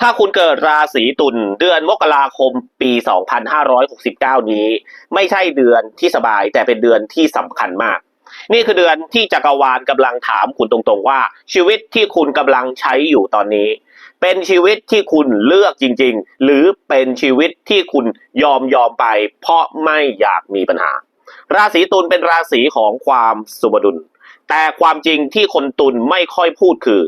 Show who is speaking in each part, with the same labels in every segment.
Speaker 1: ถ้าคุณเกิดราศีตุลเดือนมกราคมปี 2569 นี้ ไม่ใช่เดือนที่สบายแต่เป็นเดือนที่สำคัญมาก นี่คือเดือนที่จักรวาลกำลังถามคุณตรงๆว่า ชีวิตที่คุณกำลังใช้อยู่ตอนนี้ เป็นชีวิตที่คุณเลือกจริงๆ หรือเป็นชีวิตที่คุณยอมยอมไป เพราะไม่อยากมีปัญหา ราศีตุลเป็นราศีของความสมดุล แต่ความจริงที่คนตุลไม่ค่อยพูดคือ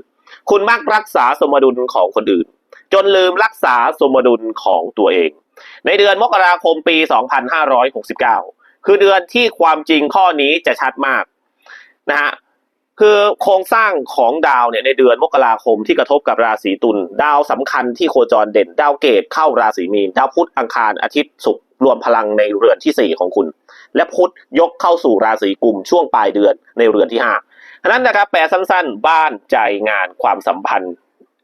Speaker 1: คุณมักรักษาสมดุลของคนอื่น จนลืมรักษาสมดุลของตัวเอง ในเดือนมกราคมปี 2569 คือเดือนที่ความจริงข้อนี้จะชัดมากนะฮะคือโครงสร้างของดาวเนี่ยในเดือนมกราคมที่กระทบกับราศีตุลดาวสำคัญที่โคจรเด่น ดาวเกตเข้าราศีมีน ดาวพุธอังคารอาทิตย์ศุกร์รวมพลังในเรือนที่สี่ของคุณ และพุธยกเข้าสู่ราศีกุมช่วงปลายเดือนในเรือนที่ห้าฉะนั้นนะครับแปลสั้นๆ บ้านใจงานความสัมพันธ์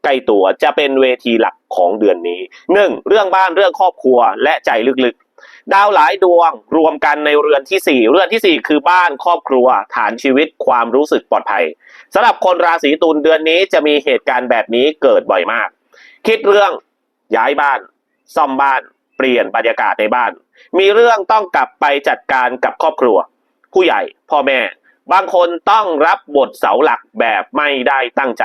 Speaker 1: ใกล้ตัวจะเป็นเวทีหลักของเดือนนี้หนึ่งเรื่องบ้านเรื่องครอบครัวและใจลึกๆ ดาวหลายดวงรวมกันในเรือนที่สี่เรือนที่สี่คือบ้านครอบครัว ฐานชีวิตความรู้สึกปลอดภัยสำหรับคนราศีตุลเดือนนี้จะมีเหตุการณ์แบบนี้เกิดบ่อยมาก คิดเรื่องย้ายบ้าน ซ่อมบ้าน เปลี่ยนบรรยากาศในบ้าน มีเรื่องต้องกลับไปจัดการกับครอบครัว ผู้ใหญ่ พ่อแม่ บางคนต้องรับบทเสาหลักแบบไม่ได้ตั้งใจ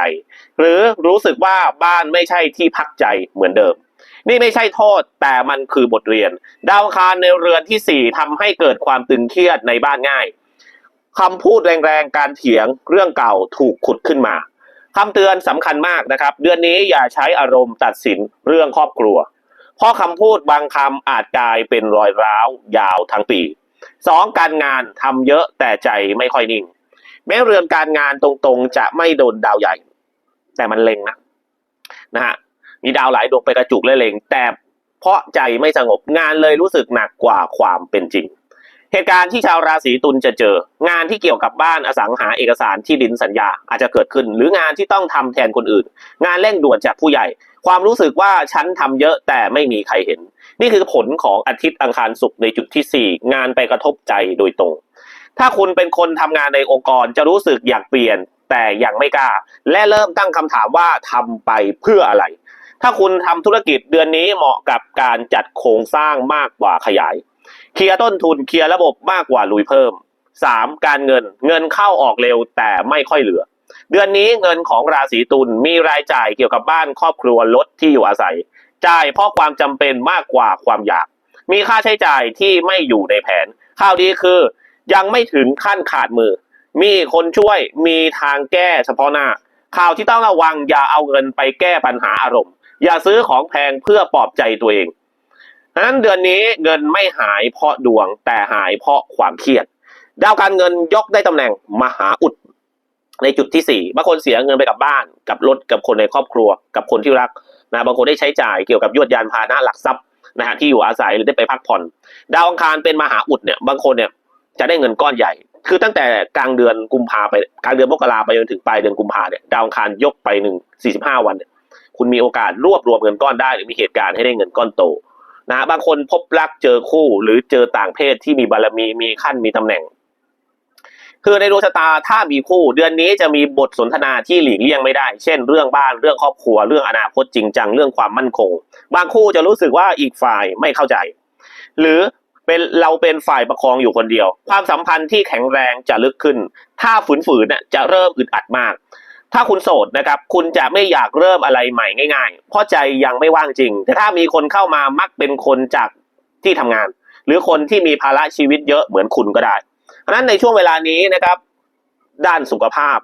Speaker 1: หรือรู้สึกว่าบ้านไม่ใช่ที่พักใจเหมือนเดิม นี่ไม่ใช่โทษแต่มันคือบทเรียน ดาวคารในเรือนที่สี่ทำให้เกิดความตึงเครียดในบ้านง่ายคำพูดแรงๆการเถียงเรื่องเก่าถูกขุดขึ้นมาคำเตือนสำคัญมากนะครับ เดือนนี้อย่าใช้อารมณ์ตัดสินเรื่องครอบครัว เพราะคำพูดบางคำอาจกลายเป็นรอยร้าวยาวทั้งปี สองการงานทำเยอะแต่ใจไม่ค่อยนิ่ง แม้เรือนการงานตรงๆ จะไม่โดนดาวใหญ่ แต่มันเล็งนะนะฮะมีดาวหลายดวงไปกระจุกและเล็ง แต่เพราะใจไม่สงบงานเลยรู้สึกหนักกว่าความเป็นจริง เหตุการณ์ที่ชาวราศีตุลจะเจอ งานที่เกี่ยวกับบ้านอสังหาเอกสารที่ดินสัญญาอาจจะเกิดขึ้น หรืองานที่ต้องทำแทนคนอื่น งานเร่งด่วนจากผู้ใหญ่ ความรู้สึกว่าฉันทำเยอะแต่ไม่มีใครเห็น นี่คือผลของอาทิตย์อังคารศุกร์ในจุดที่สี่งานไปกระทบใจโดยตรง ถ้าคุณเป็นคนทำงานในองค์กรจะรู้สึกอยากเปลี่ยน แต่ยังไม่กล้า และเริ่มตั้งคำถามว่าทำไปเพื่ออะไร ถ้าคุณทำธุรกิจเดือนนี้เหมาะกับการจัดโครงสร้างมากกว่าขยาย เคลียร์ต้นทุนเคลียร์ระบบมากกว่าลุยเพิ่ม 3. การเงินเงินเข้าออกเร็วแต่ไม่ค่อยเหลือ เดือนนี้เงินของราศีตุลมีรายจ่ายเกี่ยวกับบ้านครอบครัวลดที่อยู่อาศัย จ่ายเพราะความจำเป็นมากกว่าความอยาก มีค่าใช้จ่ายที่ไม่อยู่ในแผน ข่าวดีคือ ยังไม่ถึงขั้นขาดมือ มีคนช่วยมีทางแก้เฉพาะหน้า ข่าวที่ต้องระวังอย่าเอาเงินไปแก้ปัญหาอารมณ์ อย่าซื้อของแพงเพื่อปลอบใจตัวเองดังนั้นเดือนนี้เงินไม่หายเพราะดวงแต่หายเพราะความเครียดดาวการเงินยกได้ตำแหน่งมหาอุด ในจุดที่สี่บางคนเสียเงินไปกับบ้าน กับรถ กับคนในครอบครัว กับคนที่รักนะบางคนได้ใช้จ่ายเกี่ยวกับยวดยานพาหนะหลักทรัพย์นะฮะที่อยู่อาศัยหรือได้ไปพักผ่อน ดาวอังคารเป็นมหาอุดเนี่ยบางคนเนี่ยจะได้เงินก้อนใหญ่ คือตั้งแต่กลางเดือนกุมภาไปกลางเดือนมกราไปจนถึงปลายเดือนกุมภาเนี่ยดาวอังคารยกไปหนึ่งสี่สิบห้าวันเนี่ยคุณมีโอกาสรวบรวมเงินก้อนได้ หรือมีเหตุการณ์ให้ได้เงินก้อนโตนะฮะบางคนพบรักเจอคู่หรือเจอต่างเพศที่มีบารมีมีขั้นมีตำแหน่ง คือในดวงชะตาถ้ามีคู่ เดือนนี้จะมีบทสนทนาที่หลีกเลี่ยงไม่ได้ เช่น เรื่องบ้านเรื่องครอบครัวเรื่องอนาคตจริงจังเรื่องความมั่นคง บางคู่จะรู้สึกว่าอีกฝ่ายไม่เข้าใจ หรือเป็นเราเป็นฝ่ายประคองอยู่คนเดียว ความสัมพันธ์ที่แข็งแรงจะลึกขึ้น ถ้าฝืนๆน่ะจะเริ่มอึดอัดมาก ถ้าคุณโสดนะครับ คุณจะไม่อยากเริ่มอะไรใหม่ง่ายๆ เพราะใจยังไม่ว่างจริง แต่ถ้ามีคนเข้ามามักเป็นคนจากที่ทำงาน หรือคนที่มีภาระชีวิตเยอะเหมือนคุณก็ได้ เพราะฉะนั้นในช่วงเวลานี้นะครับ ด้านสุขภาพ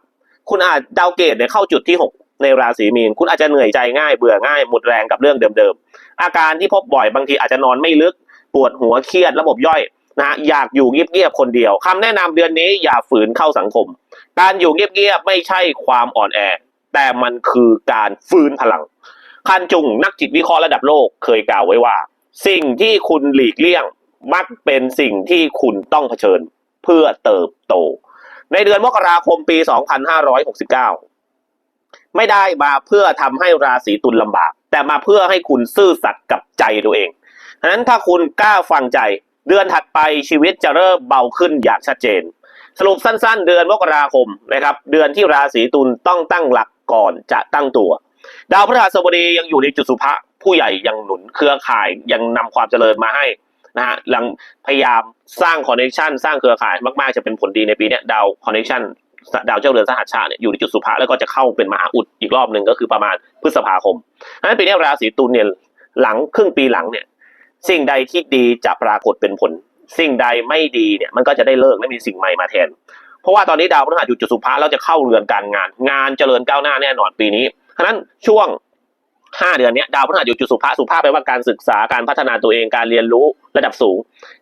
Speaker 1: คุณอาจดาวเกตเนี่ยเข้าจุดที่ 6 ในราศีมีน คุณอาจจะเหนื่อยใจง่ายเบื่อง่ายหมดแรงกับเรื่องเดิมๆ อาการที่พบบ่อยบางทีอาจจะนอนไม่ลึก ปวดหัวเครียดระบบย่อยนะฮะอยากอยู่เงียบๆคนเดียวคำแนะนำเดือนนี้อย่าฝืนเข้าสังคม การอยู่เงียบๆไม่ใช่ความอ่อนแอ แต่มันคือการฟื้นพลังคันจุงนักจิตวิเคราะห์ระดับโลกเคยกล่าวไว้ว่า สิ่งที่คุณหลีกเลี่ยงมักเป็นสิ่งที่คุณต้องเผชิญ เพื่อเติบโต ในเดือนมกราคมปี 2569 ไม่ได้มาเพื่อทำให้ราศีตุลลำบาก แต่มาเพื่อให้คุณซื่อสัตย์กับใจตัวเองฉะนั้นถ้าคุณกล้าฟังใจ เดือนถัดไปชีวิตจะเริ่มเบาขึ้นอย่างชัดเจน สรุปสั้นๆ เดือนมกราคมนะครับ เดือนที่ราศีตุลต้องตั้งหลักก่อนจะตั้งตัว ดาวพฤหัสบดียังอยู่ในจุดสุภะผู้ใหญ่ยังหนุนเครือข่ายยังนำความเจริญมาให้ นะฮะยังพยายามสร้างคอนเนคชันสร้างเครือข่ายมากๆจะเป็นผลดีในปีเนี้ยดาวคอนเนคชันดาวเจ้าเรือนสหัสชาเนี่ยอยู่ในจุดสุภะแล้วก็จะเข้าเป็นมหาอุดอีกรอบหนึ่งก็คือประมาณพฤษภาคมนั้นปีนี้ราศีตุลเนี่ยหลังครึ่งปีหลังเนี่ยสิ่งใดที่ดีจะปรากฏเป็นผล สิ่งใดไม่ดีเนี่ยมันก็จะได้เลิกและมีสิ่งใหม่มาแทน เพราะว่าตอนนี้ดาวพฤหัสอยู่จุดสุภะแล้วจะเข้าเรือนการงาน งานเจริญก้าวหน้าแน่นอนปีนี้ฉะนั้นช่วง ห้าเดือนนี้ดาวพฤหัสอยู่จุดสุภะสุภาพแปลว่าการศึกษาการพัฒนาตัวเองการเรียนรู้ระดับสูง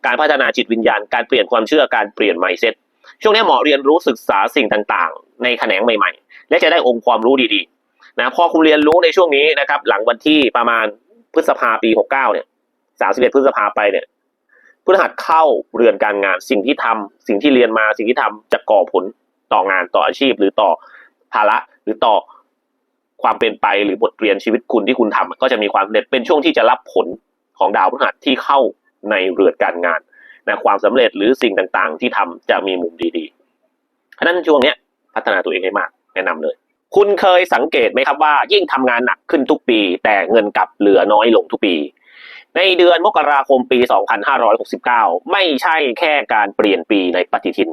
Speaker 1: การพัฒนาจิตวิญญาณ การเปลี่ยนความเชื่อการเปลี่ยนไมเซ็ตช่วงนี้เหมาะเรียนรู้ศึกษาสิ่งต่างๆ ในแขนงใหม่ๆ และจะได้องค์ความรู้ดีๆนะพอคุณเรียนรู้ในช่วงนี้นะครับ หลังวันที่ประมาณพฤษภาปีหกเก้าเนี่ยสามสิบเอ็ดพฤษภาไปเนี่ยพฤหัสเข้าเรือนการงานสิ่งที่ทำสิ่งที่เรียนมาสิ่งที่ทำจะก่อผลต่องานต่ออาชีพหรือต่อภาระหรือต่อ ความเป็นไปหรือบทเรียนชีวิตคุณที่คุณทำก็จะมีความสำเร็จเป็นช่วงที่จะรับผลของดาวพฤหัสที่เข้าในเรือนการงานนะความสำเร็จหรือสิ่งต่างๆ ที่ทำจะมีมุมดีๆฉะนั้นช่วงเนี้ยพัฒนาตัวเองให้มากแนะนำเลย คุณเคยสังเกตไหมครับว่า ยิ่งทำงานหนักขึ้นทุกปี แต่เงินกลับเหลือน้อยลงทุกปี ในเดือนมกราคมปี 2569 ไม่ใช่แค่การเปลี่ยนปีในปฏิทิน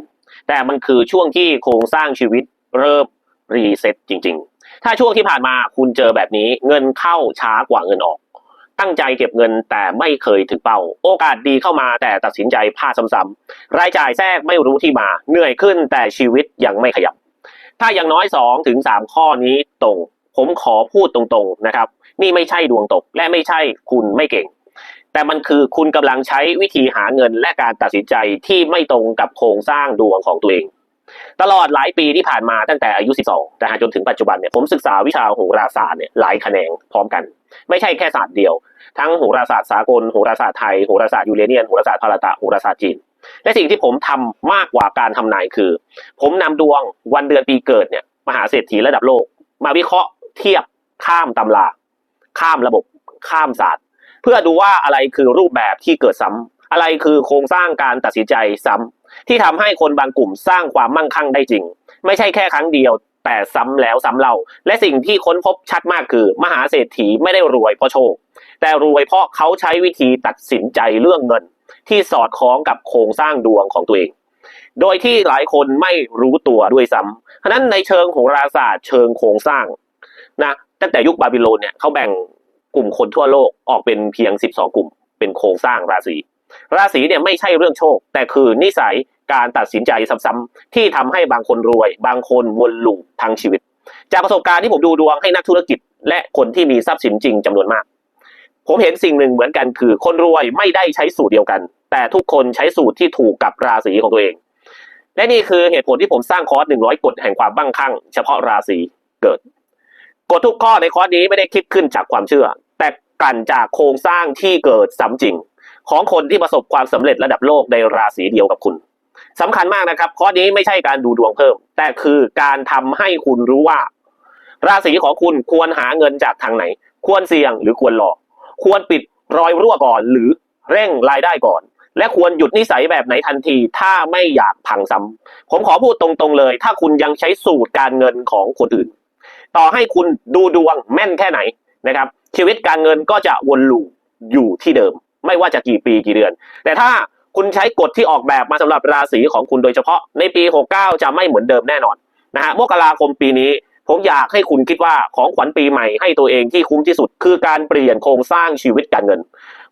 Speaker 1: แต่มันคือช่วงที่โครงสร้างชีวิตเริ่มรีเซ็ตจริง ๆ ถ้าช่วงที่ผ่านมาคุณเจอแบบนี้เงินเข้าช้ากว่าเงินออก ตั้งใจเก็บเงินแต่ไม่เคยถึงเป้า โอกาสดีเข้ามาแต่ตัดสินใจพลาดซ้ำๆรายจ่ายแทรกไม่รู้ที่มา เหนื่อยขึ้นแต่ชีวิตยังไม่ขยับ ถ้าอย่างน้อย2ถึง3ข้อนี้ตรง ผมขอพูดตรงๆนะครับ นี่ไม่ใช่ดวงตก และไม่ใช่คุณไม่เก่งแต่มันคือคุณกำลังใช้วิธีหาเงินและการตัดสินใจที่ไม่ตรงกับโครงสร้างดวงของตัวเอง ตลอดหลายปีที่ผ่านมาตั้งแต่อายุ 12นะฮะจนถึงปัจจุบันเนี่ยผมศึกษาวิชาโหราศาสตร์เนี่ยหลายแขนงพร้อมกัน ไม่ใช่แค่ศาสตร์เดียว ทั้งโหราศาสตร์สากลโหราศาสตร์ไทยโหราศาสตร์ยูเรเนียนโหราศาสตร์พาราตะโหราศาสตร์จีนและสิ่งที่ผมทำมากกว่าการทำนายคือ ผมนำดวงวันเดือนปีเกิดเนี่ยมหาเศรษฐีระดับโลก มาวิเคราะห์เทียบข้ามตำราข้ามระบบข้ามศาสตร์ เพื่อดูว่าอะไรคือรูปแบบที่เกิดซ้ำอะไรคือโครงสร้างการตัดสินใจซ้ำ ที่ทำให้คนบางกลุ่มสร้างความมั่งคั่งได้จริง ไม่ใช่แค่ครั้งเดียว แต่ซ้ำแล้วซ้ำเล่าและสิ่งที่ค้นพบชัดมากคือ มหาเศรษฐีไม่ได้รวยเพราะโชค แต่รวยเพราะเขาใช้วิธีตัดสินใจเรื่องเงิน ที่สอดคล้องกับโครงสร้างดวงของตัวเอง โดยที่หลายคนไม่รู้ตัวด้วยซ้ำฉะนั้นในเชิงโหราศาสตร์เชิงโครงสร้างนะตั้งแต่ยุคบาบิโลนเนี่ยเขาแบ่งกลุ่มคนทั่วโลกออกเป็นเพียง 12 กลุ่ม เป็นโครงสร้างราศี ราศีเนี่ยไม่ใช่เรื่องโชค แต่คือนิสัยการตัดสินใจซ้ำๆที่ทำให้บางคนรวย บางคนวนลูปทั้งชีวิต จากประสบการณ์ที่ผมดูดวงให้นักธุรกิจ และคนที่มีทรัพย์สินจริงจำนวนมาก ผมเห็นสิ่งหนึ่งเหมือนกันคือ คนรวยไม่ได้ใช้สูตรเดียวกัน แต่ทุกคนใช้สูตรที่ถูกกับราศีของตัวเอง และนี่คือเหตุผลที่ผมสร้างคอร์ส100 กฎแห่งความมั่งคั่ง เฉพาะราศีเกิดกฎทุกข้อในคอร์สนี้ไม่ได้คิดขึ้นจากความเชื่อ แต่กลั่นจากโครงสร้างที่เกิดซ้ำจริง ของคนที่ประสบความสำเร็จระดับโลกในราศีเดียวกับคุณสำคัญมากนะครับคอนี้ไม่ใช่การดูดวงเพิ่ม แต่คือการทำให้คุณรู้ว่า ราศีของคุณควรหาเงินจากทางไหน ควรเสี่ยงหรือควรรอควรปิดรอยรั่วก่อน หรือเร่งรายได้ก่อน และควรหยุดนิสัยแบบไหนทันที ถ้าไม่อยากพังซ้ำผมขอพูดตรงๆเลย ถ้าคุณยังใช้สูตรการเงินของคนอื่น ต่อให้คุณดูดวงแม่นแค่ไหนนะครับ ชีวิตการเงินก็จะวนลูปอยู่ที่เดิม ไม่ว่าจะกี่ปีกี่เดือน แต่ถ้าคุณใช้กฎที่ออกแบบมาสำหรับราศีของคุณโดยเฉพาะในปี 69 จะไม่เหมือนเดิมแน่นอนนะฮะมกราคมปีนี้ผมอยากให้คุณคิดว่าของขวัญปีใหม่ให้ตัวเองที่คุ้มที่สุด คือการเปลี่ยนโครงสร้างชีวิตการเงิน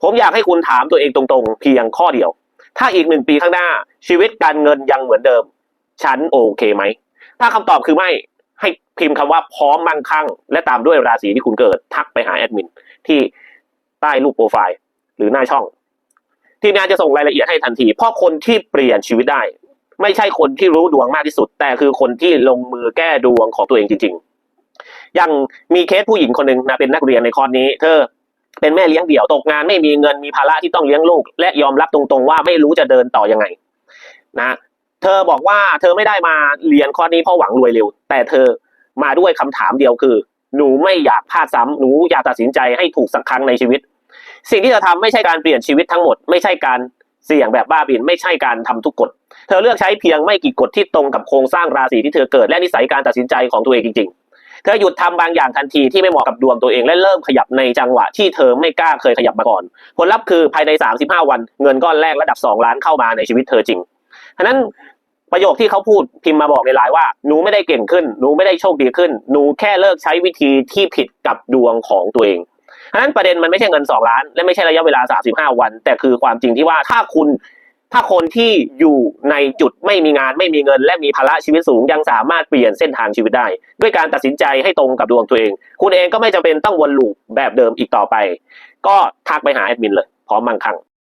Speaker 1: ผมอยากให้คุณถามตัวเองตรงๆ เพียงข้อเดียว ถ้าอีกหนึ่งปีข้างหน้าชีวิตการเงินยังเหมือนเดิม ฉันโอเคไหม ถ้าคำตอบคือไม่ให้พิมพ์คำว่าพร้อมมั่งคั่ง และตามด้วยราศีที่คุณเกิดทักไปหาแอดมินที่ใต้รูปโปรไฟล์ หรือหน้าช่อง ทีมงานจะส่งรายละเอียดให้ทันที เพราะคนที่เปลี่ยนชีวิตได้ ไม่ใช่คนที่รู้ดวงมากที่สุด แต่คือคนที่ลงมือแก้ดวงของตัวเองจริง ๆ อย่างมีเคสผู้หญิงคนหนึ่งนะเป็นนักเรียนในคอร์สนี้ เธอเป็นแม่เลี้ยงเดี่ยวตกงานไม่มีเงินมีภาระที่ต้องเลี้ยงลูก และยอมรับตรงๆว่าไม่รู้จะเดินต่อยังไง นะเธอบอกว่าเธอไม่ได้มาเรียนคอนี้เพราะหวังรวยเร็ว แต่เธอมาด้วยคำถามเดียวคือ หนูไม่อยากพลาดซ้ำหนูอยากตัดสินใจให้ถูกสักครั้งในชีวิต สิ่งที่เธอทำไม่ใช่การเปลี่ยนชีวิตทั้งหมด ไม่ใช่การเสี่ยงแบบบ้าบิน ไม่ใช่การทำทุกกฎ เธอเลือกใช้เพียงไม่กี่กฎที่ตรงกับโครงสร้างราศีที่เธอเกิดและนิสัยการตัดสินใจของตัวเองจริง ๆ เธอหยุดทำบางอย่างทันทีที่ไม่เหมาะกับดวงตัวเองและเริ่มขยับในจังหวะที่เธอไม่กล้าเคยขยับมาก่อน ผลลัพธ์คือภายใน 35 วัน เงินก้อนแรกระดับ 2 ล้านเข้ามาในชีวิตเธอจริงฉะนั้นประโยคที่เขาพูดพิมพ์มาบอกในไลน์ว่าหนูไม่ได้เก่งขึ้นหนูไม่ได้โชคดีขึ้นหนูแค่เลิกใช้วิธีที่ผิดกับดวงของตัวเอง ฉะนั้นประเด็นมันไม่ใช่เงิน 2 ล้าน และไม่ใช่ระยะเวลา 35 วัน แต่คือความจริงที่ว่าถ้าคุณถ้าคนที่อยู่ในจุดไม่มีงานไม่มีเงิน และมีภาระชีวิตสูงยังสามารถเปลี่ยนเส้นทางชีวิตได้ ด้วยการตัดสินใจให้ตรงกับดวงตัวเอง คุณเองก็ไม่จำเป็นต้องวนลูปแบบเดิมอีกต่อไป ก็ทักไปหาแอดมินเลยพร้อมมั่งคั่ง